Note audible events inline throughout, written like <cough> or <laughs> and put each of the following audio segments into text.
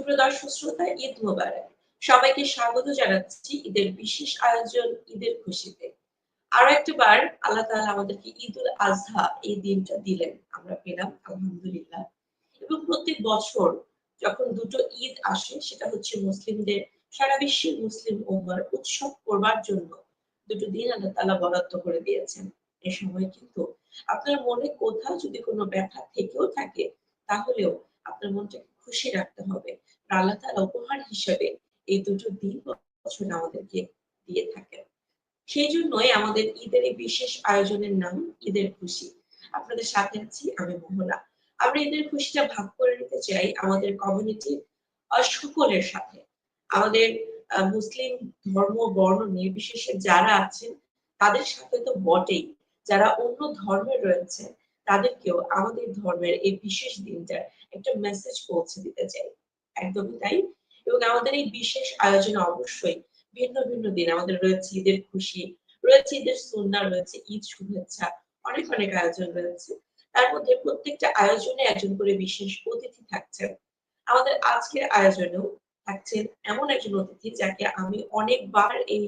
সুপ্রিয় দর্শক শ্রোতা ঈদ মোবারক। সবাইকে স্বাগত জানাচ্ছি ঈদের বিশেষ আয়োজন, ঈদের খুশিতে। আল্লাহ আমাদেরকে ঈদ উল আজহা এই দিনটা দিলেন, আমরা পেলাম, আলহামদুলিল্লাহ। এবং প্রত্যেক বছর যখন দুটো ঈদ আসে, সেটা হচ্ছে মুসলিমদের, সারা বিশ্বের মুসলিম উম্মার উৎসব করবার জন্য দুটো দিন আল্লাহ তাআলা বরাদ্দ করে দিয়েছেন। এ সময় কিন্তু আপনার মনে কোথাও যদি কোনো ব্যথা থেকেও থাকে, তাহলেও আপনার মনটাকে খুশি রাখতে হবে। আল্লাহ তাআলা উপহার হিসেবে এই দুটো দিন বছরে আমাদেরকে দিয়ে থাকেন। সেই জন্যই আমাদের ঈদের এই বিশেষ আয়োজনের নাম ঈদের খুশি। আপনাদের সাথে আছি আমি মোহনা। আমরা ঈদের খুশিটা ভাগ করে নিতে চাই আমাদের কমিউনিটির সকলের সাথে। আমাদের মুসলিম ধর্ম, বর্ণ, নির্বিশেষে যারা আছেন, তাদের সাথে তো বটেই। যারা অন্য ধর্মে রয়েছে তাদেরকেও আমাদের ধর্মের এই বিশেষ দিনটার একটা মেসেজ পৌঁছে দিতে চাই। একদমই তাই। এবং আমাদের এই বিশেষ আয়োজনে অবশ্যই ভিন্ন ভিন্ন দিন আমাদের রয়েছে ঈদের খুশি, রয়েছে ঈদের সুন্না, রয়েছে ঈদ শুভেচ্ছা, অনেক অনেক আয়োজন রয়েছে। তার মধ্যে প্রত্যেকটা আয়োজনে একজন করে বিশেষ অতিথি থাকছেন। আমাদের আজকের আয়োজনেও থাকছেন এমন একজন অতিথি যাকে আমি অনেকবার এই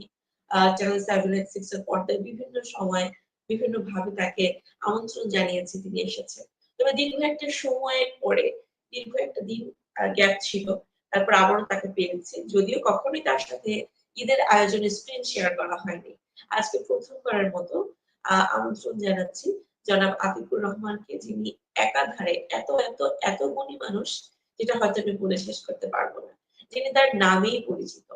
পর্দায় বিভিন্ন সময় বিভিন্ন ভাবে তাকে আমন্ত্রণ জানিয়েছি, তিনি এসেছেন। তবে দীর্ঘ একটা সময়ের পরে, দীর্ঘ একটা দিন গ্যাপ ছিল। তারপর আবারও তাকে পেয়েছে যদিও কখনোই তার সাথে ঈদের আয়োজনে স্ক্রিন শেয়ার করা হয়নি। আজকে প্রথমবারের মতো আমন্ত্রণ জানাচ্ছি জনাব আতিকুর রহমানকে, যিনি একাধারে এত এত এত গুণী মানুষ, যেটা হয়তো আমি বলে শেষ করতে পারব না। যিনি তার নামেই পরিচিত।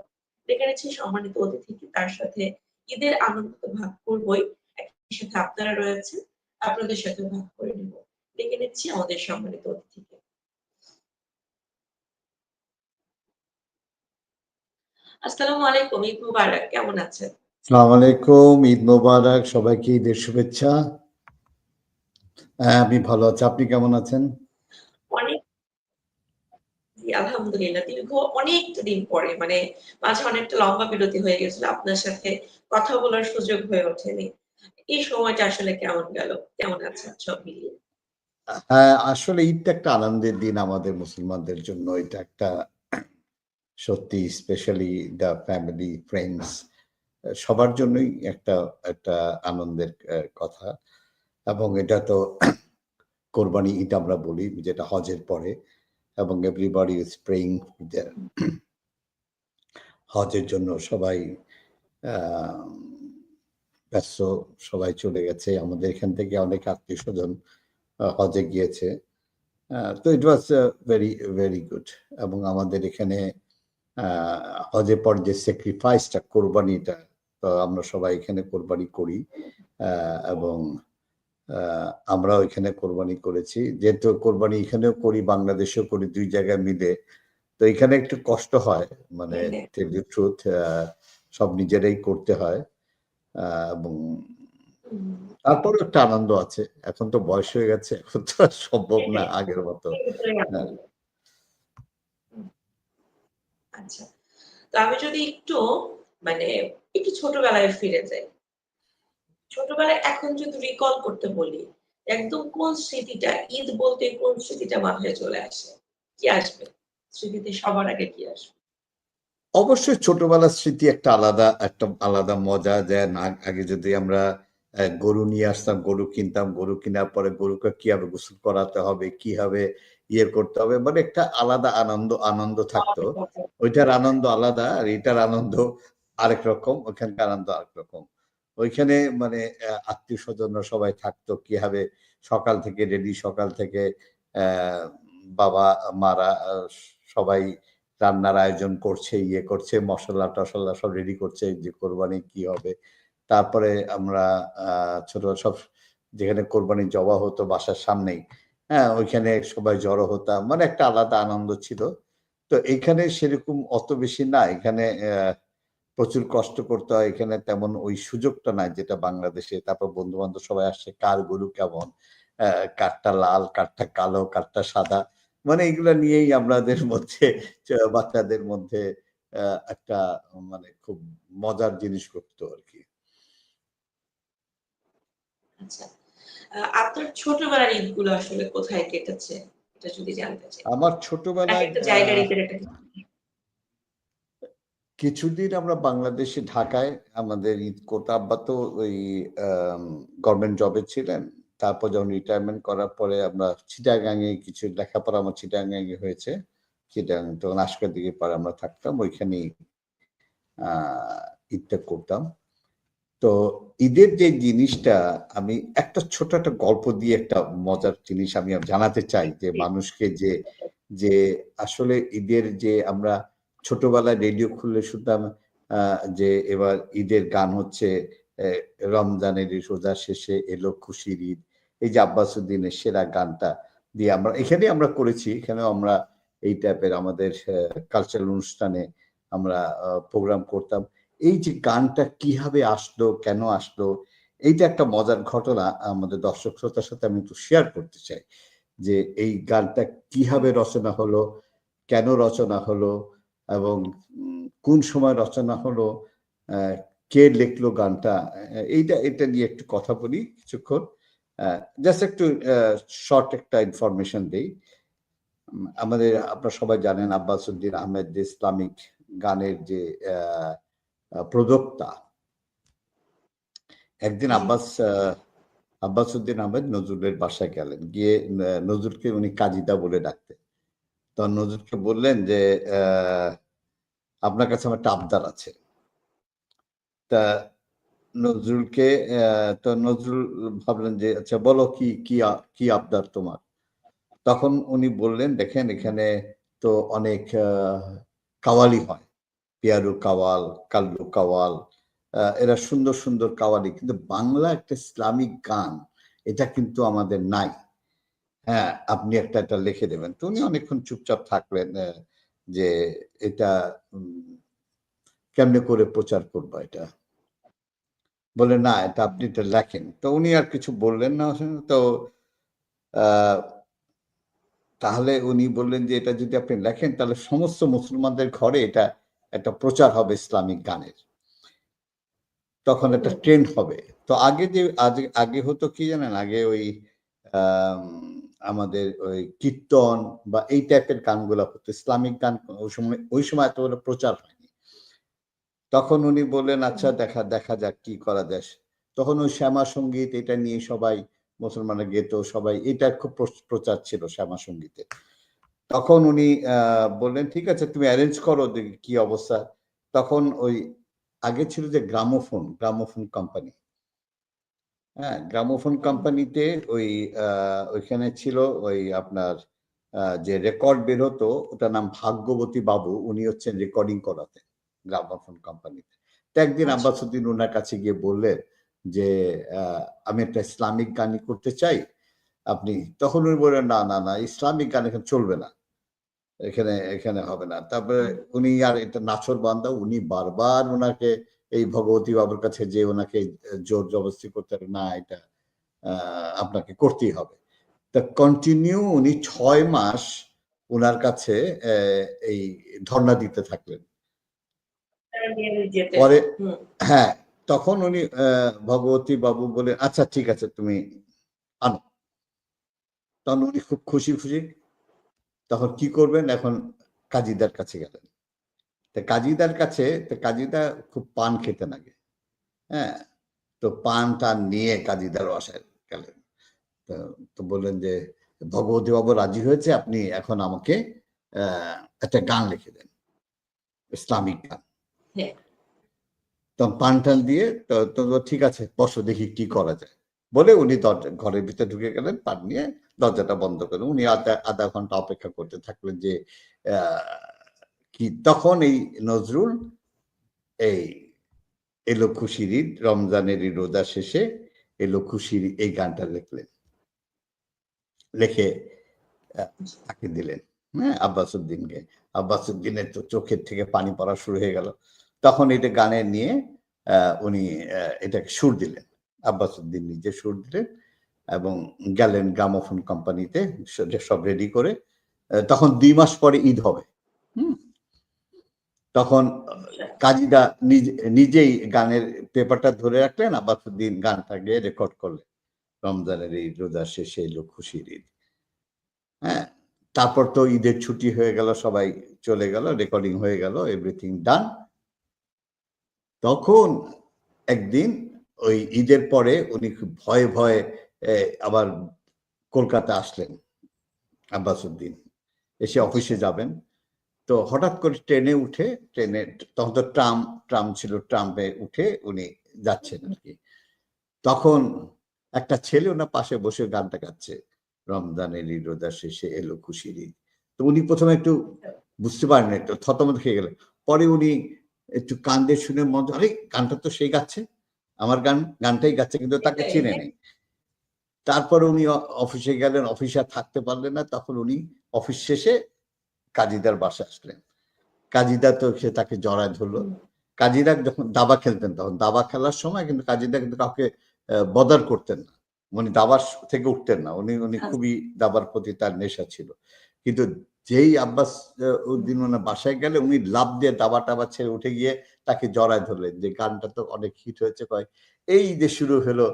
ডেকে নিচ্ছি সম্মানিত অতিথিকে, তার সাথে ঈদের আনন্দ ভাগ করবই। একই সাথে আপনারা রয়েছেন, আপনাদের সাথে ভাগ করে নেব। ডেকে নিচ্ছি আমাদের সম্মানিত অতিথিকে। আসসালামু আলাইকুম ঈদ মুবারক কেমন আছেন? আসসালামু আলাইকুম ঈদ মোবারক সবাইকে ঈদের শুভেচ্ছা। হ্যাঁ আমি ভালো আছি আপনি কেমন আছেন? অনেক আলহামদুলিল্লাহ দীর্ঘ অনেকটা দিন পরে মানে মাঝে অনেকটা লম্বা বিরতি হয়ে গেছিল আপনার সাথে কথা বলার সুযোগ হয়ে ওঠেনি। এই সময়টা আসলে কেমন গেল? কেমন আছেন সব মিলিয়ে? হ্যাঁ আসলে ঈদটা একটা আনন্দের দিন আমাদের মুসলমানদের জন্য এটা একটা সত্যি স্পেশালি দ্য ফ্যামিলি ফ্রেন্ডস সবার জন্যই একটা একটা আনন্দের কথা। এবং এটা তো <coughs> কোরবানি ঈদ আমরা বলি, যেটা হজের পরে। এবং এভরিবডি ইজ প্রেইং হজের জন্য সবাই ব্যস্ত, সবাই চলে গেছে। আমাদের এখান থেকে অনেক আত্মীয় স্বজন হজে গিয়েছে। তো it was very very good এবং আমাদের এখানে হজের পর যে স্যাক্রিফাইসটা কোরবানিটা তো আমরা সবাই এখানে কোরবানি করি এবং আমরা ওইখানে কোরবানি করেছি। যেহেতু কোরবানি এখানেও করি বাংলাদেশেও করি দুই জায়গায় মিলে তো এখানে একটু কষ্ট হয় মানে ট্রুথ সব নিজেরাই করতে হয় এবং তারপরে একটা আনন্দ আছে। এখন তো বয়স হয়ে গেছে এখন তো সম্ভব না আগের মতো। আচ্ছা। তো আমি যদি একটু মানে একটু ছোটবেলায় ফিরে যাই। ছোটবেলায় এখন যদি রিকল করতে বলি, একদম কোন স্মৃতিটা, ঈদ বলতে কোন স্মৃতিটা মাথায় চলে আসে? কি আসবে? স্মৃতিতে সবার আগে কি আসবে? অবশ্যই ছোটবেলার স্মৃতি একটা আলাদা একটা আলাদা মজা। যে আগে যদি আমরা গরু নিয়ে আসতাম, গরু কিনতাম, গরু কেনার পরে গরুকে কীভাবে গোসল করাতে হবে কীভাবে ইয়ে করতে হবে মানে একটা আলাদা আনন্দ আনন্দ থাকতো। ওইটার আনন্দ আলাদা, আর এটার আনন্দ আরেক রকম, ওইখানকার আনন্দ আরেক রকম। ওইখানে মানে আত্মীয় স্বজনরা সবাই থাকতো, কীভাবে সকাল থেকে রেডি, সকাল থেকে বাবা, মারা, সবাই রান্নার আয়োজন করছে ইয়ে করছে, মশলা টশলা সব রেডি করছে, যে কোরবানি কি হবে। তারপরে আমরা ছোট, সব যেখানে কোরবানি জবা হতো বাসার সামনেই হ্যাঁ ওইখানে সবাই জড়ো হতাম। মানে একটা আলাদা আনন্দ ছিল। তো এখানে সেরকম অত বেশি না। এখানে প্রচুর কষ্ট করতে হয়। এখানে তেমন ওই সুযোগটা নাই যেটা বাংলাদেশে। তারপর বন্ধু বান্ধব সবাই আসছে, কার গরু কেমন? কাঠটা লাল কাঠটা কালো কাঠটা সাদা? মানে এগুলো নিয়েই আমাদের মধ্যে বাচ্চাদের মধ্যে একটা মানে খুব মজার জিনিস করতো আর কি। আচ্ছা। আপনার ছোটবেলার ঈদগুলো আসলে কোথায় কেটেছে? এটা যদি জানতে চাই। আমার ছোটবেলায় একটা জায়গার ঈদের একটা কিছুদিন আমরা বাংলাদেশে ঢাকায় আমাদের ঈদ করতে আব্বা তো ওই গভর্নমেন্ট জবে ছিলেন। তারপর যখন রিটায়ারমেন্ট করার পরে আমরা চিটাগাঙে কিছু লেখাপড়া আমার চিটাগাঙে হয়েছে। চিটাগাং তখন আজকের দিকে পরে আমরা থাকতাম ওইখানেই আহ ঈদটা করতাম। তো ঈদের যে জিনিসটা আমি একটা ছোট একটা গল্প দিয়ে একটা মজার জিনিস আমি জানাতে চাই যে মানুষকে যে যে আসলে ঈদের যে আমরা ছোটবেলায় রেডিও খুললে শুনতাম যে এবার ঈদের গান হচ্ছে রমজানের রোজা শেষে এলো খুশির ঈদ এই যে আব্বাসুদ্দিনের সেরা গানটা দিয়ে আমরা এখানে আমরা করেছি এখানেও আমরা এই টাইপের আমাদের কালচারাল অনুষ্ঠানে আমরা প্রোগ্রাম করতাম। এই যে গানটা কীভাবে আসলো কেন আসলো এইটা একটা মজার ঘটনা আমাদের দর্শক শ্রোতার সাথে আমি একটু শেয়ার করতে চাই। যে এই গানটা কীভাবে রচনা হলো কেন রচনা হলো এবং কোন সময় রচনা হলো কে লিখলো গানটা এইটা এটা নিয়ে একটু কথা বলি কিছুক্ষণ। জাস্ট একটু শর্ট একটা ইনফরমেশন দেই। আমাদের আপনারা সবাই জানেন আব্বাস উদ্দিন আহমেদ যে ইসলামিক গানের যে আহ, প্রদক্তা একদিন। আব্বাস আব্বাস উদ্দিন আহমেদ নজরুলের বাসায় গেলেন। গিয়ে নজরুলকে উনি কাজিদা বলে ডাকতেন। তখন নজরুলকে বললেন যে আহ, আপনার কাছে আমার একটা আবদার আছে। তা নজরুলকে তো নজরুল ভাবলেন যে আচ্ছা বলো কি কি কি আবদার তোমার? তখন উনি বললেন দেখেন এখানে তো অনেক কাওয়ালি হয়। পিয়ারু কাওয়াল, কাল্লু কাওয়াল এরা সুন্দর সুন্দর কাওয়ালি। কিন্তু বাংলা একটা ইসলামিক গান, এটা কিন্তু আমাদের নাই। হ্যাঁ আপনি একটা এটা লিখে দেবেন। তো উনি অনেকক্ষণ চুপচাপ থাকলেন যে এটা কেমনে করে প্রচার করব এটা? বলে, না, এটা আপনি এটা লেখেন। তো উনি আর কিছু বললেন না, তো তাহলে উনি বললেন যে, এটা যদি আপনি লেখেন, তাহলে সমস্ত মুসলমানদের ঘরে এটা একটা প্রচার হবে ইসলামিক গানের। তখন একটা ট্রেন্ড হবে। তো আগে যে আজ- আগে হতো কি জানেন? আগে ওই আম, আমাদের ওই কীর্তন বা এই টাইপের গানগুলো হতো ইসলামিক গান ওই সময় ওই সময় এত বড় প্রচার হয়নি। তখন উনি বললেন আচ্ছা দেখা দেখা যাক কি করা দেশ তখন ওই শ্যামা সংগীত এটা নিয়ে সবাই মুসলমানরা গেত সবাই এটা খুব প্রচার ছিল শ্যামা সঙ্গীতে। তখন উনি আহ, বললেন ঠিক আছে তুমি অ্যারেঞ্জ করো দেখি কি অবস্থা। তখন ওই আগে ছিল যে গ্রামোফোন গ্রামোফোন কোম্পানি হ্যাঁ গ্রামোফোন কোম্পানিতে ওই আহ, ওইখানে ছিল ওই আপনার আহ, যে রেকর্ড বের হতো ওটার নাম ভাগ্যবতী বাবু উনি হচ্ছেন রেকর্ডিং করাতে গ্রামোফোন কোম্পানিতে তো একদিন আচ্ছা। আব্বাসুদ্দিন ওনার কাছে গিয়ে বললেন যে আহ, আমি একটা ইসলামিক গানই করতে চাই আপনি তখন উনি বললেন না না না ইসলামিক গান এখানে চলবে না। এখানে এখানে হবে না। তারপরে উনি আর এটা নাছর বান্দা উনি বারবার ওনাকে এই ভগবতী বাবুর কাছে যে ওনাকে জোর জবরদস্তি করতে হবে, না এটা আপনাকে করতেই হবে। তা কন্টিনিউ উনি ছয় মাস ওনার কাছে এই ধর্ণা দিতে থাকলেন। পরে হ্যাঁ তখন উনি আহ, ভগবতী বাবু বলে আচ্ছা ঠিক আছে তুমি আনো। তখন উনি খুব খুশি খুশি তখন কি করবেন? এখন কাজীদার কাছে গেলেন। তা কাজীদার কাছে তো কাজীদা খুব পান খেতে লাগে। হ্যাঁ? তো পান টান নিয়ে কাজীদার বাসায় গেলেন। তো তো বললেন যে ভগবতী বাবু রাজি হয়েছে? আপনি এখন আমাকে আহ, একটা গান লিখে দেন। ইসলামিক গান। হ্যাঁ। তখন পান টান দিয়ে তো তো তো ঠিক আছে বসো দেখি কি করা যায়। বলে উনি দরজা ঘরের ভিতরে ঢুকে গেলেন পান নিয়ে দরজাটা বন্ধ করে উনি আধা আধা ঘণ্টা অপেক্ষা করতে থাকলেন যে কি তখন এই নজরুল, এই এলো খুশির ঈদ, রমজানের রোজা শেষে এলো খুশির এই গানটা লিখলেন। লিখে তাকে দিলেন। হ্যাঁ আব্বাসুদ্দিনকে আব্বাসুদ্দিনের তো চোখের থেকে পানি পড়া শুরু হয়ে গেল। তখন এটা গানে নিয়ে উনি এটাকে সুর দিলেন। আব্বাসুদ্দিন নিজে সুর দিলেন এবং গেলেন গ্রামোফোন কোম্পানিতে সব রেডি করে তখন দুই মাস পরে ঈদ হবে। তখন কাজীদা নিজে, নিজেই গানের পেপারটা ধরে রাখলেন আব্বাসুদ্দিন গানটা গিয়ে রেকর্ড করলেন। রমজানের এই রোজা শেষে এলো খুশির ঈদ। হ্যাঁ তারপর তো ঈদের ছুটি হয়ে গেল, সবাই চলে গেল রেকর্ডিং হয়ে গেল এভরিথিং ডান তখন একদিন ওই ঈদের পরে উনি খুব ভয়ে ভয়ে আবার কলকাতা আসলেন আব্বাসুদ্দিন এসে অফিসে যাবেন। তো হঠাৎ করে ট্রেনে উঠে, ট্রেনে তখন তো ট্রাম ট্রাম ছিল ট্রাম্পে উঠে উনি যাচ্ছেন আর কি তখন একটা ছেলে ওনার পাশে বসে গানটা গাচ্ছে রমজানের ঈদ রোজা শেষে এলো খুশির ঈদ। তো উনি প্রথমে একটু বুঝতে পারেন একটু থতমত খেয়ে গেলেন। পরে উনি একটু কান্দে শুনে মন আরে, গানটা তো সেই গাচ্ছে। আমার গান গানটাই গাচ্ছে কিন্তু তাকে চিনে। নেই। তারপরে উনি অফিসে গেলেন অফিসে থাকতে পারলেন না। তখন উনি অফিস শেষে কাজীদার বাসা আসলেন। কাজীদা তো সে তাকে জড়ায় ধরলো। কাজীরা যখন দাবা খেলতেন তখন দাবা খেলার সময় কিন্তু কাজীদা কিন্তু কাউকে বদার করতেন না। উনি দাবার থেকে উঠতেন না। উনি উনি আচ্ছা। খুবই দাবার প্রতি তার নেশা ছিল। কিন্তু যেই আব্বাস উদ্দিন ওনার বাসায় গেলে উনি লাভ দিয়ে দাবা টাবা ছেড়ে উঠে গিয়ে তাকে জড়ায় ধরলেন যে গানটা তো অনেক হিট হয়েছে কয়। এই যে শুরু হলো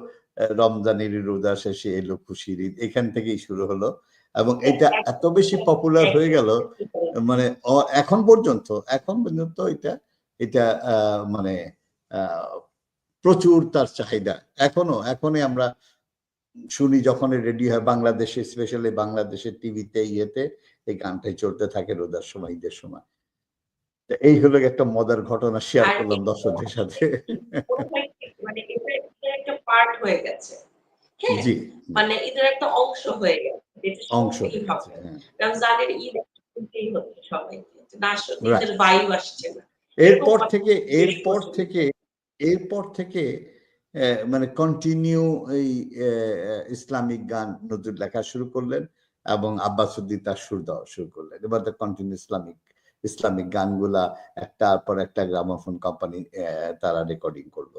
রমজানের রোজা শেষে এলো খুশির ঈদ, এখান থেকেই শুরু হলো। এবং এটা এত বেশি পপুলার হয়ে গেল মানে এখন পর্যন্ত এখন পর্যন্ত এটা এটা মানে প্রচুর তার চাহিদা। এখনও, এখনই আমরা শুনি যখন রেডি হয় বাংলাদেশে স্পেশালি বাংলাদেশের টিভিতে ইয়েতে এই গানটাই চলতে থাকে রোজার সময় ঈদের সময়। তো এই হলো একটা মজার ঘটনা শেয়ার করলাম দর্শকদের সাথে। মানে একটা পার্ট হয়ে গেছে। জি। মানে ঈদের একটা অংশ হয়ে গেছে অংশ হয়ে। রমজানের ঈদ সবাইকে না আসলে Right. ঈদের বায়ু আসছে না। এরপর থেকে এরপর থেকে এরপর থেকে মানে কন্টিনিউ এই ইসলামিক গান নজরুল লেখা শুরু করলেন এবং আব্বাসুদ্দিন তার সুর দেওয়া শুরু করলেন। এবার কন্টিনিউ ইসলামিক ইসলামিক গানগুলা একটার পর একটা গ্রামোফোন কোম্পানি তারা রেকর্ডিং করল।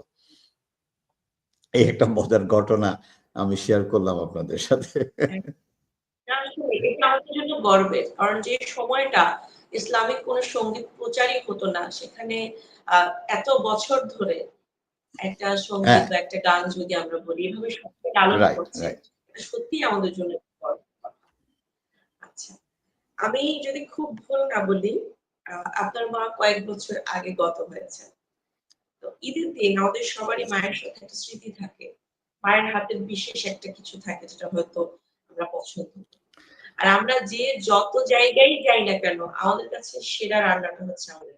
এই একটা মজার ঘটনা আমি শেয়ার করলাম আপনাদের সাথে। গর্বের, কারণ যে সময়টা ইসলামিক কোন সংগীত প্রচারই হতো না, সেখানে এত বছর ধরে একটা সংগীত হ্যাঁ। বা একটা গান যদি আমরা বলি এভাবে Right, করছে। সত্যি আমাদের জন্য আচ্ছা আমি যদি খুব ভুল না বলি আপনার মা কয়েক বছর আগে গত হয়েছে তো ঈদের দিন আমাদের সবারই মায়ের সাথে একটা স্মৃতি থাকে। মায়ের হাতের বিশেষ একটা কিছু থাকে যেটা হয়তো আমরা পছন্দ করি। আর আমরা যে যত জায়গায় যাই না কেন আমাদের কাছে সেরা রান্নাটা হচ্ছে আমাদের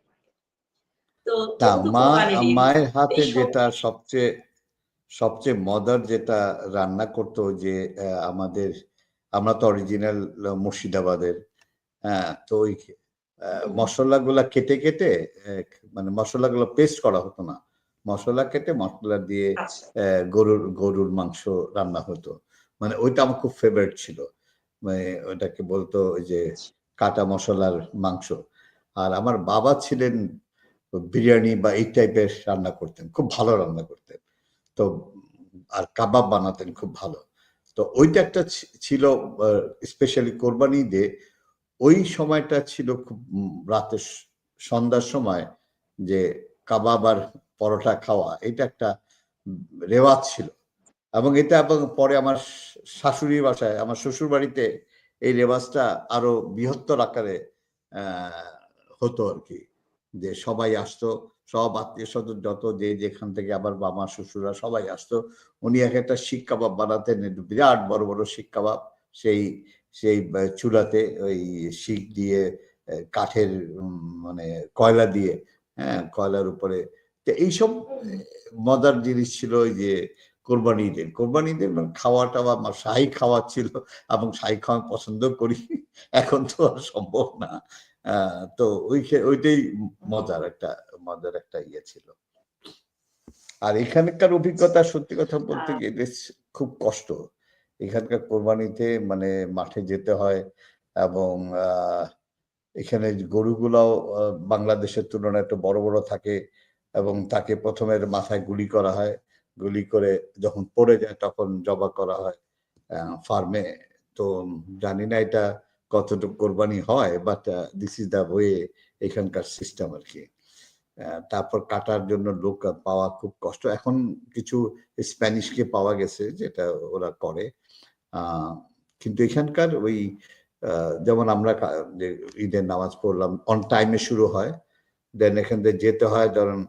মা মায়ের হাতে যেটা সবচেয়ে সবচেয়ে মজার যেটা রান্না করতো যে আমাদের আমরা তো অরিজিনাল মুর্শিদাবাদের হ্যাঁ তো ওই। মশলাগুলা কেটে কেটে মানে মশলাগুলো পেস্ট করা হতো না। মশলা কেটে মশলা দিয়ে আচ্ছা। আহ, গরুর গরুর মাংস রান্না হতো। মানে ওইটা আমার খুব ফেভারিট ছিল। মানে ওইটাকে বলতো ওই যে কাটা মশলার মাংস। আর আমার বাবা ছিলেন বিরিয়ানি বা এই টাইপের রান্না করতেন, খুব ভালো রান্না করতেন। তো, আর কাবাব বানাতেন খুব ভালো। তো ওইটা একটা ছিল স্পেশালি কোরবানি ঈদে ওই সময়টা ছিল খুব রাতে সন্ধ্যার সময় যে কাবাব আর পরোটা খাওয়া, এটা একটা রেওয়াজ ছিল। এবং এটা এবং পরে আমার শাশুড়ির বাসায়, আমার শ্বশুর বাড়িতে এই রেওয়াজটা আরও বৃহত্তর আকারে হতো আর কি। যে সবাই আসতো, সব আত্মীয় স্বজন যত, যে যেখান থেকে আবার বাবা শ্বশুররা সবাই আসতো, উনি এক একটা শিক কাবাব বানাতেন বিরাট বড় বড় শিক কাবাব সেই সেই চুলাতে ওই শিক দিয়ে কাঠের মানে কয়লা দিয়ে হ্যাঁ কয়লার উপরে। তো এইসব মজার জিনিস ছিল ওই যে কোরবানি ঈদের। কোরবানি ঈদের মানে খাওয়া টাওয়া আমার শাহী খাওয়া ছিল এবং শাহী খাওয়া পছন্দ করি। এখন তো আর সম্ভব না। তো ওই ওইটাই মজার একটা মজার একটা ইয়ে ছিল। আর এখানকার অভিজ্ঞতা সত্যি কথা বলতে গেলে খুব কষ্ট। এখানকার কোরবানিতে মানে মাঠে যেতে হয় এবং এখানে গরুগুলাও বাংলাদেশের তুলনায় একটু বড় বড় থাকে এবং তাকে প্রথমে মাথায় গুলি করা হয়। গুলি করে যখন পড়ে যায় তখন জবা করা হয় ফার্মে। তো জানি না এটা কতটুকু কোরবানি হয় but this is the way এখানকার সিস্টেম আর কি। তারপর কাটার জন্য লোক পাওয়া খুব কষ্ট। এখন কিছু স্প্যানিশকে পাওয়া গেছে, যেটা ওরা করে। কিন্তু এখানকার ওই যেমন আমরা ঈদের নামাজ পড়লাম অন টাইমে শুরু হয়। দেন এখান থেকে যেতে হয়, ধরেন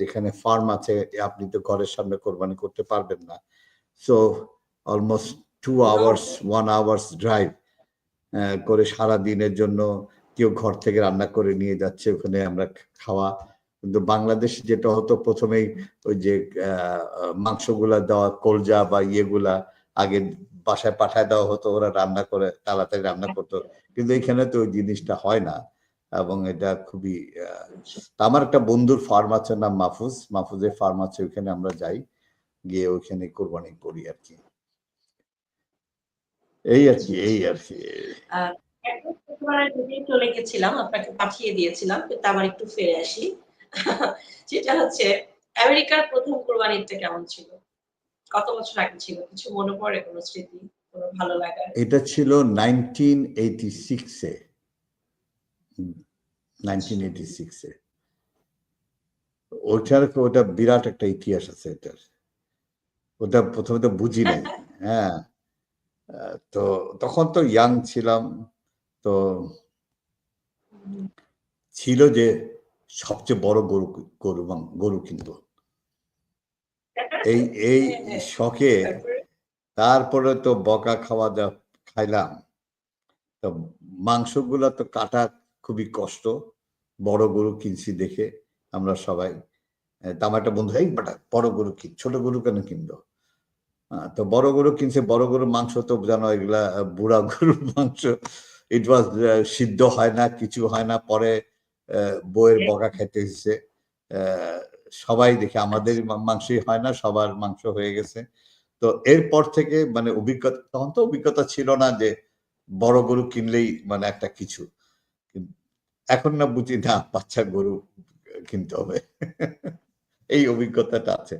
যেখানে ফার্ম আছে, আপনি তো ঘরের সামনে কোরবানি করতে পারবেন না। So almost two hours one hours drive করে সারা দিনের জন্য কেউ ঘর থেকে রান্না করে নিয়ে যাচ্ছে, ওখানে আমরা খাওয়া। কিন্তু বাংলাদেশ যেটা হতো, প্রথমেই ওই যে মাংসগুলা দেওয়া, কলজা বা ইয়েগুলা আগে বাসায় পাঠায় দেওয়া হতো, ওরা রান্না করে, তাড়াতাড়ি রান্না করতো। কিন্তু এখানে তো ওই জিনিসটা হয় না এবং এটা খুবই আমার একটা বন্ধুর ফার্ম আছে, নাম মাহফুজ। মাহফুজের ফার্ম আছে, ওইখানে আমরা যাই, গিয়ে ওইখানে কোরবানি করি আর কি। এই আর কি এই আর কি চলে গেছিলাম আপনাকে পাঠিয়ে দিয়েছিলাম কিন্তু আবার একটু ফিরে আসি। যেটা হচ্ছে আমেরিকার প্রথম কোরবানিটা কেমন ছিল? কত বছর আগে ছিল? কিছু মনে পড়ে কোনো স্মৃতি? কোনো ভালো লাগার? এটা ছিল নাইনটিন এইটি সিক্সে নাইনটিন এইটি সিক্সে ওটার ওটা বিরাট একটা ইতিহাস আছে এটার। ওটা প্রথমে তো বুঝি নাই। <laughs> হ্যাঁ। তো তখন তো ইয়াং ছিলাম তো ছিল যে সবচেয়ে বড় গরু গরু গরু কিনবো। এই এই শখে তারপরে তো বকা খাওয়া যা খাইলাম তো মাংসগুলা তো কাটা খুবই কষ্ট বড় গরু কিনছি দেখে আমরা সবাই আহ, তা আমার একটা বন্ধু এই বড় গরু কিন ছোট গরু কেন কিনলো তো বড় গরু কিনছে বড় গরুর মাংস তো জানো এগুলা বুড়া গরুর মাংস ইট ওয়াজ সিদ্ধ হয় না কিছু হয় না পরে বইয়ের বকা খেতে আহ, সবাই দেখে আমাদের মাংসই হয় না সবার মাংস হয়ে গেছে। তো এরপর থেকে মানে অভিজ্ঞতা তখন তো অভিজ্ঞতা ছিল না যে বড় গরু কিনলেই মানে একটা কিছু। এখন না বুঝি না বাচ্চা গরু কিনতে হবে। এই অভিজ্ঞতাটা আছে।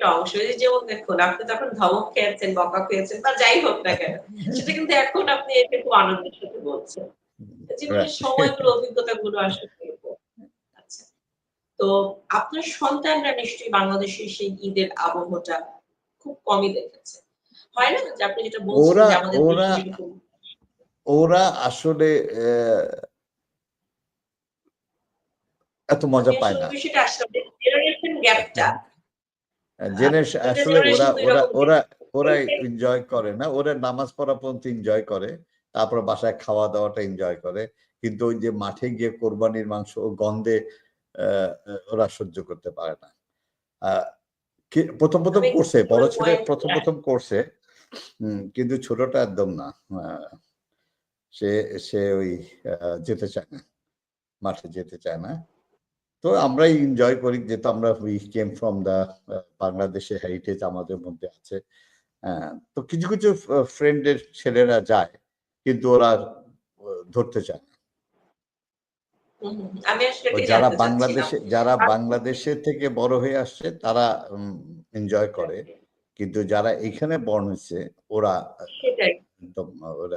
একটা অংশ এই যেমন দেখুন আপনি তখন ধমক খেয়েছেন বকা খেয়েছেন বা যাই হোক না কেন সেটা কিন্তু এখন আপনি এটা খুব আনন্দের সাথে বলছেন। জীবনের. সময়গুলো অভিজ্ঞতাগুলো আসলে আচ্ছা। তো আপনার সন্তানরা নিশ্চয়ই বাংলাদেশের সেই ঈদের আবহটা খুব কমই দেখেছে। হয় না যে আপনি যেটা বলছেন ওরা- ওরা- ওরা আসলে এত মজা পায় না। বিষয়টা আসলে জেনারেশন গ্যাপটা জেনে আসলে ওরা ওরা ওরা ওরা এনজয় করে না। ওরা নামাজ পড়া পর্যন্ত এনজয় করে তারপর বাসায় খাওয়া দাওয়াটা এনজয় করে। কিন্তু ওই যে মাঠে গিয়ে কোরবানির মাংস ও গন্ধে ওরা সহ্য করতে পারে না। প্রথম প্রথম করছে বড় ছেলে প্রথম প্রথম করছে কিন্তু ছোটটা একদম না। সে সে ওই যেতে চায় না। মাঠে যেতে চায় না। তো আমরাই এনজয় করি যেহেতু আমরা উই কেম ফ্রম দা বাংলাদেশের হেরিটেজ আমাদের মধ্যে আছে। আহ, তো কিছু কিছু ফ্রেন্ডের ছেলেরা যায় কিন্তু ওরা ধরতে চায় যারা বাংলাদেশে যারা বাংলাদেশে থেকে বড় হয়ে আসছে তারা এনজয় করে। কিন্তু যারা এখানে বর্ণ হয়েছে ওরা সেটাই। একদম ওরা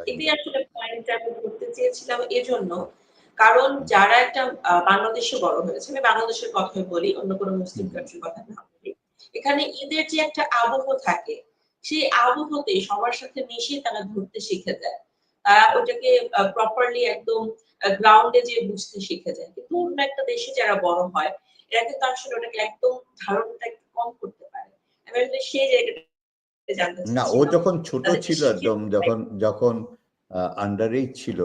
আমি করতে চেয়েছিলাম এজন্য কারণ যারা একটা বাংলাদেশে বড় হয়েছে আমি বাংলাদেশের কথাই বলি অন্য কোনো মুসলিম। কান্ট্রির কথা না বলি। এখানে ঈদের যে একটা আবহ থাকে সেই আবহতে সবার সাথে মিশে তারা ধরতে শিখে যায়। তারা ওটাকে প্রপারলি একদম গ্রাউন্ডে যে বুঝতে শিখে যায়। কিন্তু অন্য একটা দেশে যারা বড় হয় এরা কিন্তু আসলে ওটাকে একদম ধারণটা একটু কম করতে পারে। আমি আসলে সেই জায়গাটা না ও যখন ছোট ছিল একদম যখন যখন আন্ডার এইজ ছিল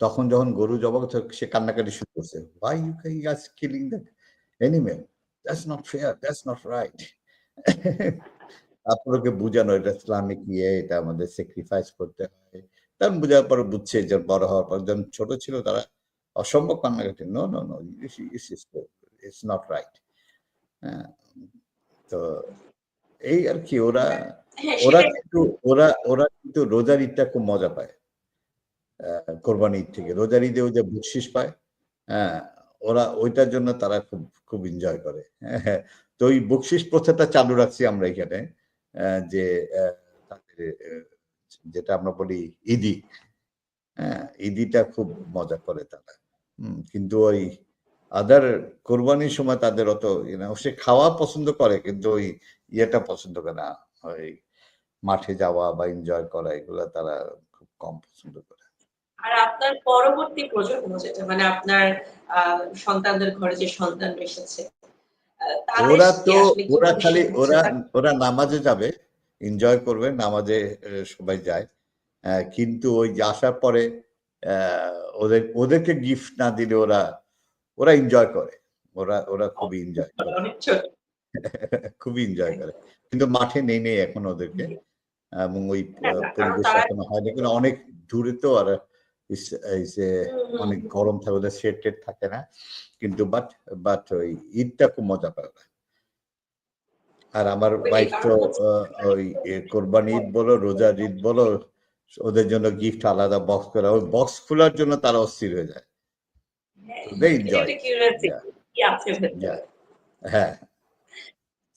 তখন যখন গরু করতে সে কান্নাকাটি শুরু করছে why you guys killing the animal? That's not fair that's not right. <laughs> তারপর ওকে বুঝানো এটা ইসলামিক ইয়ে এটা আমাদের স্যাক্রিফাইস করতে হয়। তখন বোঝার পর বুঝছে যে বড় হওয়ার পর যখন ছোট ছিল তারা অসম্ভব কান্নাকাটি no no no it's not right তো এই আর কি ওরা হ্যাঁ ওরা কিন্তু ওরা ওরা কিন্তু রোজার ঈদটা খুব মজা পায়। কোরবানি ঈদ থেকে। রোজার ঈদে ওই যে বকশিস পায় হ্যাঁ ওরা ওইটার জন্য তারা খুব খুব এনজয় করে। হ্যাঁ তো ওই বকশিস প্রথাটা চালু রাখছি আমরা এখানে যে যেটা আমরা বলি ঈদি হ্যাঁ ঈদিটা খুব মজা করে তারা। কিন্তু ওই আদার কোরবানির সময় তাদের অত সে খাওয়া পছন্দ করে, কিন্তু ওই ইয়েটা পছন্দ করে না। ওই মাঠে যাওয়া বা এনজয় করা, এগুলা তারা খুব কম পছন্দ করে। আর আপনার পরবর্তী প্রজন্ম যেটা মানে আপনার সন্তানদের ঘরে যে সন্তান এসেছে ওরা তো ওরা খালি ওরা ওরা নামাজে যাবে এনজয় করবে নামাজে সবাই যায়। কিন্তু ওই আসার পরে ওদের ওদেরকে গিফট না দিলে ওরা ওরা এনজয় করে। ওরা ওরা খুবই এনজয় করে। <laughs> খুবই এনজয় করে। কিন্তু মাঠে নেই নেই এখন ওদেরকে। এবং ওই হ্যাঁ, পরিবেশ এখনও হয়নি কারণ অনেক দূরে তো আর এই যে হুম, হুম, অনেক গরম থাকে ওদের শেড টেড থাকে না কিন্তু বাট বাট ওই ঈদটা খুব মজা পায় ওরা। আর আমার ওয়াইফ তো ওই কোরবানি ঈদ বলো রোজার ঈদ বলো ওদের জন্য গিফট আলাদা বক্স করা ওই বক্স খোলার জন্য তারা অস্থির হয়ে যায়। হ্যাঁ, ভেতরে। Yeah. হ্যাঁ।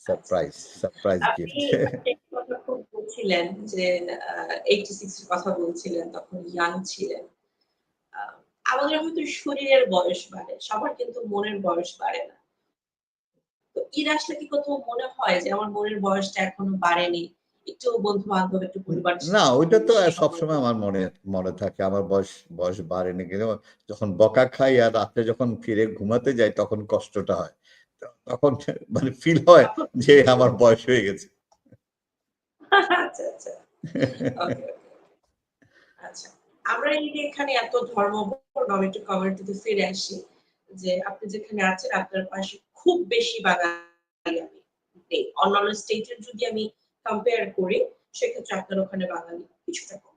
সারপ্রাইজ সারপ্রাইজ গিফট বলছিলেন যে এইটি সিক্স কথা বলছিলেন তখন ইয়াং ছিলেন। আমাদের হয়তো শরীরের বয়স বাড়ে সবার কিন্তু মনের বয়স বাড়ে না। তো ঈদ আসলে কি কোথাও মনে হয় যে আমার মনের বয়সটা এখনও বাড়েনি? একটু বন্ধু বান্ধব একটু পরিবার না ওইটা তো সবসময় আমার মনে মনে থাকে। আমার বয়স বয়স বাড়েনি কিন্তু যখন বকা খাই আর রাত্রে যখন ফিরে ঘুমাতে যাই তখন কষ্টটা হয়। তখন <laughs> মানে ফিল হয় যে আমার বয়স হয়ে গেছে। আচ্ছা আচ্ছা. <laughs> আচ্ছা। আমরা এই যে এখানে এত ধর্ম আমি একটু কমিউনিটিতে ফিরে আসি, যে আপনি যেখানে আছেন, আপনার পাশে খুব বেশি বাঙালি আমি নেই। অন্যান্য স্টেটের যদি আমি কম্পেয়ার করি, সেক্ষেত্রে আপনার ওখানে বাঙালি কিছুটা কম।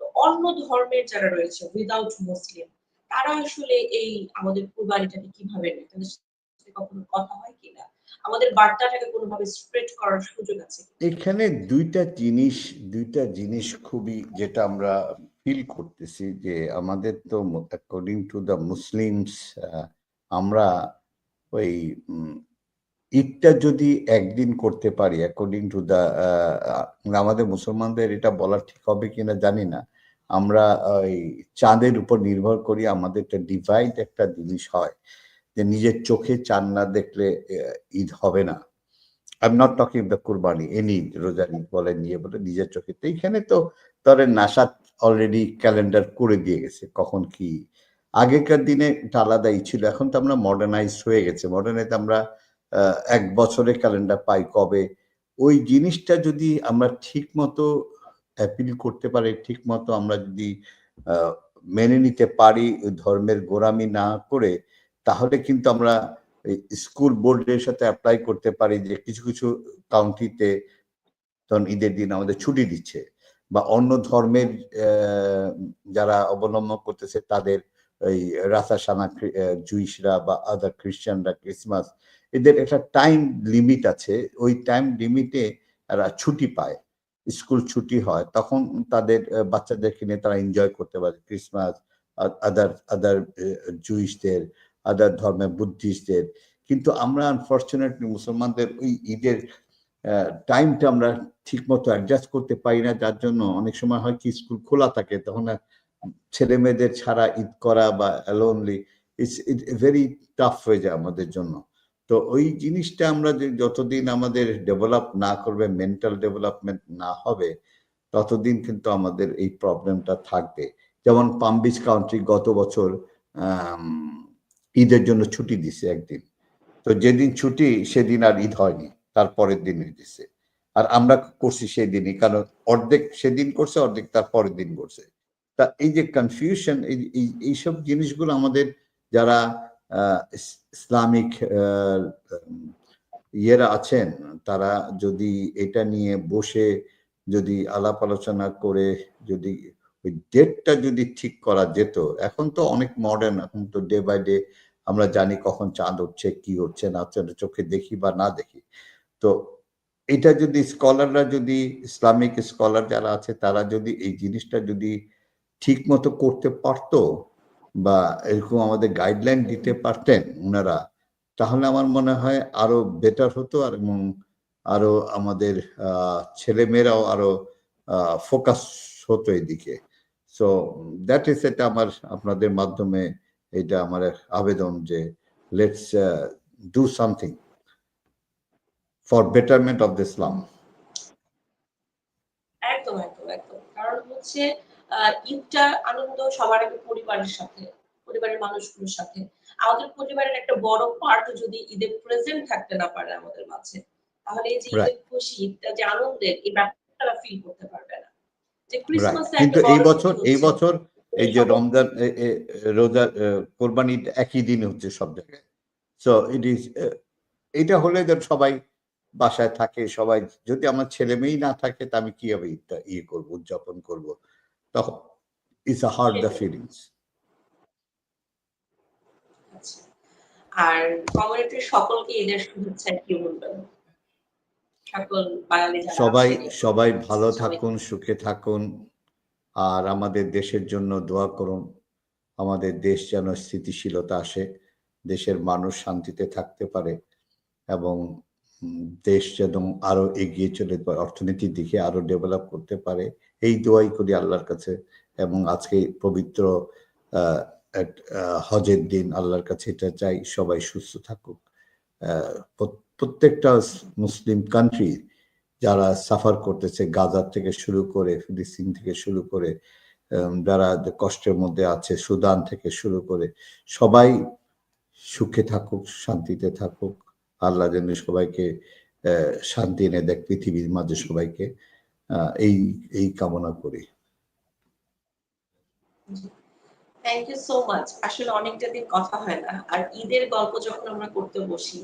তো অন্য ধর্মের যারা রয়েছে উইদাউট মুসলিম তারা আসলে এই আমাদের কুরবানিটাকে কীভাবে নেয়? তাদের সাথে কখনো কথা হয় কিনা আমাদের বার্তাটাকে কোনোভাবে স্প্রেড করার সুযোগ আছে এখানে দুইটা জিনিস দুইটা জিনিস খুবই, যেটা আমরা ফিল করতেছি যে আমাদের তো অ্যাকর্ডিং টু দ্য মুসলিমস আমরা ওই ঈদটা যদি একদিন করতে পারি অ্যাকর্ডিং টু দ্য আমাদের মুসলমানদের এটা বলা ঠিক হবে কিনা জানি না। আমরা ওই চাঁদের উপর নির্ভর করি, আমাদের একটা ডিভাইড একটা জিনিস হয় যে নিজের চোখে চাঁদ না দেখলে ঈদ হবে না। I am not talking the qurbani any রোজার ঈদ বলে নিয়ে বলে নিজের চোখে। তো এইখানে তো ধরেন নাসাদ অলরেডি ক্যালেন্ডার করে দিয়ে গেছে, কখন কি। আগেকার দিনে আলাদাই ছিল, এখন তো আমরা মডার্নাইজ হয়ে গেছে। মডার্নাইজ আমরা এক বছরে ক্যালেন্ডার পাই কবে। ওই জিনিসটা যদি আমরা ঠিক মতো অ্যাপিল করতে পারি ঠিক মতো আমরা যদি মেনে নিতে পারি ধর্মের গোড়ামি না করে, তাহলে কিন্তু আমরা স্কুল বোর্ডের সাথে অ্যাপ্লাই করতে পারি যে কিছু কিছু কাউন্টিতে ঈদের দিন আমাদের ছুটি দিচ্ছে। বা অন্য ধর্মের যারা অবলম্বন করতেছে তাদের এই রাসাসানা জুইশরা বা আদার খ্রিস্টানরা ক্রিসমাস এদের একটা টাইম লিমিট আছে। ওই টাইম লিমিটে এরা ছুটি পায়। স্কুল ছুটি হয় তখন তাদের আহ, বাচ্চাদেরকে নিয়ে তারা এনজয় করতে পারে। ক্রিসমাস আদার আদার জুইশদের আদার ধর্মের বুদ্ধিস্টদের। কিন্তু আমরা আনফর্চুনেটলি মুসলমানদের ওই ঈদের টাইমটা আমরা ঠিক মতো অ্যাডজাস্ট করতে পারি না, যার জন্য অনেক সময় হয় কি স্কুল খোলা থাকে, তখন ছেলে মেয়েদের ছাড়া ঈদ করা বা alonely it's it very tough হয়ে যায় আমাদের জন্য। তো ওই জিনিসটা আমরা যতদিন আমাদের ডেভেলপ না করবে মেন্টাল ডেভেলপমেন্ট না হবে, ততদিন কিন্তু আমাদের এই প্রবলেমটা থাকবে। যেমন পাম্বিচ কাউন্ট্রি গত বছর ঈদের জন্য ছুটি দিছে একদিন। তো যেদিন ছুটি, সেদিন আর ঈদ হয়নি। তারপরের দিন ঈদ দিছে। আর আমরা করছি সেই দিনই, কারণ অর্ধেক সেদিন করছে, অর্ধেক তার পরের দিন করছে। তা এই যে কনফিউশন এই, এই- এইসব জিনিসগুলো আমাদের যারা ইসলামিক ইয়েরা আছেন, তারা যদি এটা নিয়ে বসে যদি আলাপ আলোচনা করে, যদি ওই ডেটটা যদি ঠিক করা যেত, এখন তো অনেক মডার্ন এখন তো ডে বাই ডে আমরা জানি কখন চাঁদ উঠছে, কি হচ্ছে না চোখে দেখি বা না দেখি। তো এটা যদি স্কলাররা যদি, ইসলামিক স্কলার যারা আছে, তারা যদি এই জিনিসটা যদি ঠিক মতো করতে পারতো বা এরকম আমাদের গাইডলাইন দিতে পারতেন ওনারা তাহলে আমার মনে হয় আরও বেটার হতো আর এবং আরও আমাদের ছেলেমেয়েরাও আরও ফোকাস হতো এদিকে। সো দ্যাট ইজ এটা আমার, আপনাদের মাধ্যমে এটা আমার আবেদন যে let's do something for betterment of the Islam একদম একদম একদম। কারণ হচ্ছে ঈদটা আনন্দ সবার আগে পরিবারের সাথে পরিবারের মানুষগুলোর সাথে। আমাদের পরিবারের একটা বড় পার্ট যদি ঈদে প্রেজেন্ট থাকতে না পারে আমাদের মাঝে তাহলে এই যে ঈদের খুশি ঈদটা যে আনন্দের এই ব্যাপারটা ফিল করতে পারবে না। যে ক্রিসমাস কিন্তু এই বছর এই বছর এই যে রমজান এ- এ- রোজা কোরবানি একই দিন হচ্ছে সব জায়গায়। সো ইট ইজ এটা হলে যে সবাই বাসায় থাকে সবাই। যদি আমার ছেলে মেয়েই না থাকে তা আমি কীভাবে ইয়ে করব উদযাপন করব? তখন it's a hard the feelings. আর কমিউনিটির সকলকে ঈদের শুভেচ্ছা কি বলবেন? সকল বাঙালি যারা সবাই সবাই ভালো থাকুন সুখে থাকুন আর আমাদের দেশের জন্য দোয়া করুন। আমাদের দেশ যেন স্থিতিশীলতা আসে দেশের মানুষ শান্তিতে থাকতে পারে এবং দেশ যেন আরও এগিয়ে চলে, অর্থনীতির দিকে আরও ডেভেলপ করতে পারে, এই দোয়াই করি আল্লাহর কাছে। এবং আজকে পবিত্র হজের দিন আল্লাহর কাছে এটা চাই, সবাই সুস্থ থাকুক। প্রত্যেকটা মুসলিম কান্ট্রি যারা সাফার করতেছে গাজার থেকে শুরু করে, ফিলিস্তিন থেকে শুরু করে যারা কষ্টের মধ্যে আছে, সুদান থেকে শুরু করে, সবাই সুখে থাকুক, শান্তিতে থাকুক। আল্লাহ যেন সবাইকে শান্তি এনে দেখ পৃথিবীর মাঝে সবাইকে। এই এই কামনা করি। থ্যাংক ইউ সো মাচ আসলে অনেকটা দিন কথা হয় না। আর ঈদের গল্প যখন আমরা করতে বসি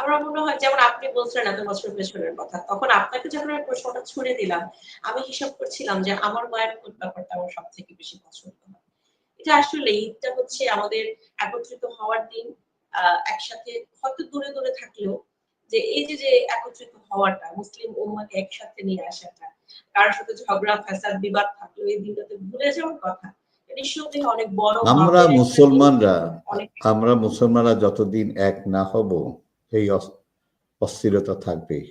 আমার মনে হয় যেমন আপনি বলছিলেন এত বছর পেছনের কথা, তখন আপনাকে যখন আমি প্রশ্নটা ছুড়ে দিলাম, আমি হিসাব করছিলাম যে আমার মায়ের কোন ব্যাপারটা আমার সব থেকে বেশি পছন্দ হয়। এটা আসলে ঈদটা হচ্ছে আমাদের একত্রিত হওয়ার দিন। একসাথে হয়তো দূরে দূরে থাকলেও যে এই যে যে একত্রিত হওয়াটা মুসলিম উম্মাকে একসাথে নিয়ে আসাটা কারোর সাথে ঝগড়া ফ্যাসাদ বিবাদ থাকলেও এই দিনটাতে ভুলে যাওয়ার কথা আমরা মুসলমানরা আমরা মুসলমানরা যতদিন এক না হব এই অস- অস্থিরতা থাকবেই।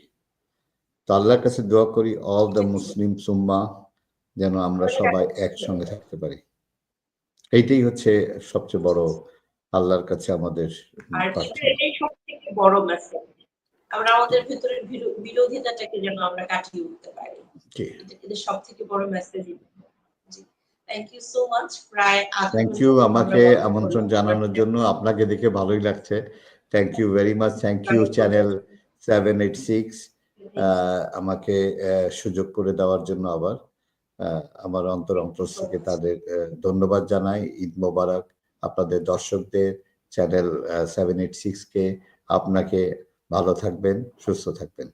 তো আল্লাহর কাছে দোয়া করি অল দ্য মুসলিম সুম্মা যেন আমরা সবাই একসঙ্গে থাকতে পারি। এইটাই হচ্ছে সবচেয়ে বড় আল্লাহর কাছে আমাদের এটাই সব বড় মেসেজ আমরা আমাদের ভিতরের বিরোধিতাটাকে যেন আমরা কাটিয়ে উঠতে পারি। এটা সব বড় message thank you so much প্রায় থ্যাংক ইউ আমাকে আমন্ত্রণ জানানোর জন্য। আপনাকে দেখে ভালোই লাগছে। Thank you very much thank you channel seven eight six আমাকে সুযোগ করে দেওয়ার জন্য আবার আমার অন্তর অন্তর থেকে তাদের ধন্যবাদ জানাই। ঈদ মোবারক। আপনাদের দর্শকদের চ্যানেল সেভেন এইট সিক্স কে আপনাকে ভালো থাকবেন সুস্থ থাকবেন।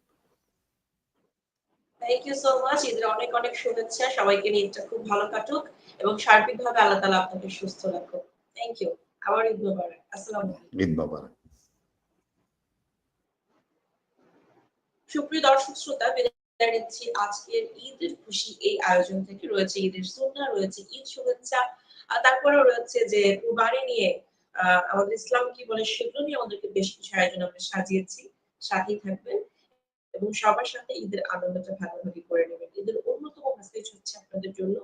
থ্যাংক ইউ সো মাচ ঈদের অনেক অনেক শুভেচ্ছা সবাইকে ঈদটা খুব ভালো কাটুক এবং সার্বিকভাবে আল্লাহ তালা আপনাকে সুস্থ রাখুক। থ্যাংক ইউ আবার ঈদ মোবারক। আসসালামু আলাইকুম। ঈদ মোবারক। সুপ্রিয় দর্শক শ্রোতা বিদায় নিচ্ছি আজকের ঈদের খুশি এই আয়োজন থেকে। রয়েছে ঈদের সুন্না রয়েছে ঈদ শুভেচ্ছা আর তারপরেও রয়েছে যে কুরবানি নিয়ে আমাদের ইসলাম কি বলে সেগুলো নিয়ে আমাদেরকে বেশ কিছু আয়োজন আমরা সাজিয়েছি। সাথেই থাকবেন এবং সবার সাথে ঈদের আনন্দটা ভাগাভাগি করে নেবেন। ঈদের অন্যতম মেসেজ হচ্ছে আপনাদের জন্য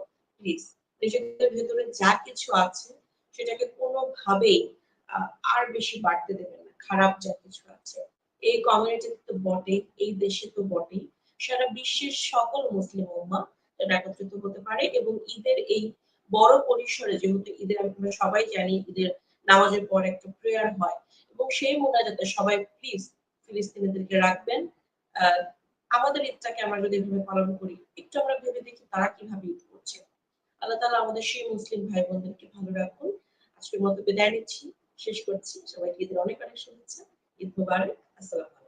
প্লিজ নিজেদের ভেতরে যা কিছু আছে সেটাকে কোনোভাবেই আর বেশি বাড়তে দেবেন না। খারাপ যা কিছু আছে, এই কমিউনিটিতে তো বটেই, এই দেশে তো বটেই। সারা বিশ্বের সকল মুসলিম উম্মা একত্রিত হতে পারে এবং ঈদের এই বড় পরিসরে, যেহেতু ঈদের আমরা সবাই জানি ঈদের নামাজের পর একটা প্রেয়ার হয় এবং সেই মোনাজাতে সবাই প্লিজ ফিলিস্তিনিদেরকে রাখবেন। আমাদের ঈদটাকে আমরা যদি এভাবে পালন করি, একটু আমরা ভেবে দেখি তারা কীভাবে ঈদ করছে। আল্লাহ তালা আমাদের সেই মুসলিম ভাই বোনদেরকে ভালো রাখুন। আজকের মতো বিদায় নিচ্ছি, শেষ করছি। সবাইকে ঈদের অনেক অনেক শুভেচ্ছা। ঈদ মুবারক। আসসালাম